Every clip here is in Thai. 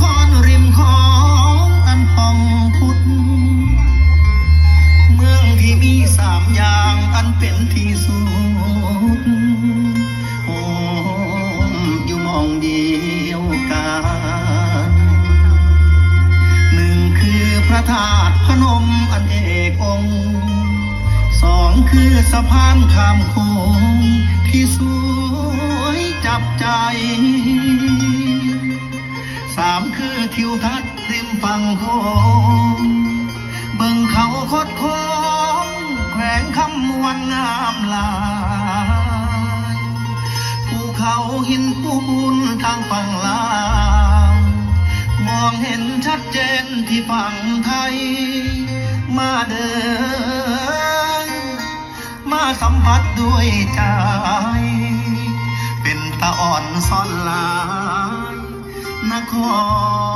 ครริมของอันป่องพุทธเมืองที่มีสามอย่างอันเป็นที่สุดโอมอยู่มองเดียวกันหนึ่งคือพระธาตุพนมอันเอกองสองคือสะพานข้ามโงที่สวยจับใจ สามคือทิวทัศน์ริมฝั่งโขงเบิ่งเขาคดโค้งแขวงคำมวลงามลายภูเขาหินปูบุญทางฝั่งลาวมองเห็นชัดเจนที่ฝั่งไทย มาเดิน มาสัมผัสด้วยใจ เป็นตะอ่อนซ้อนลา call.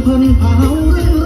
奔跑เ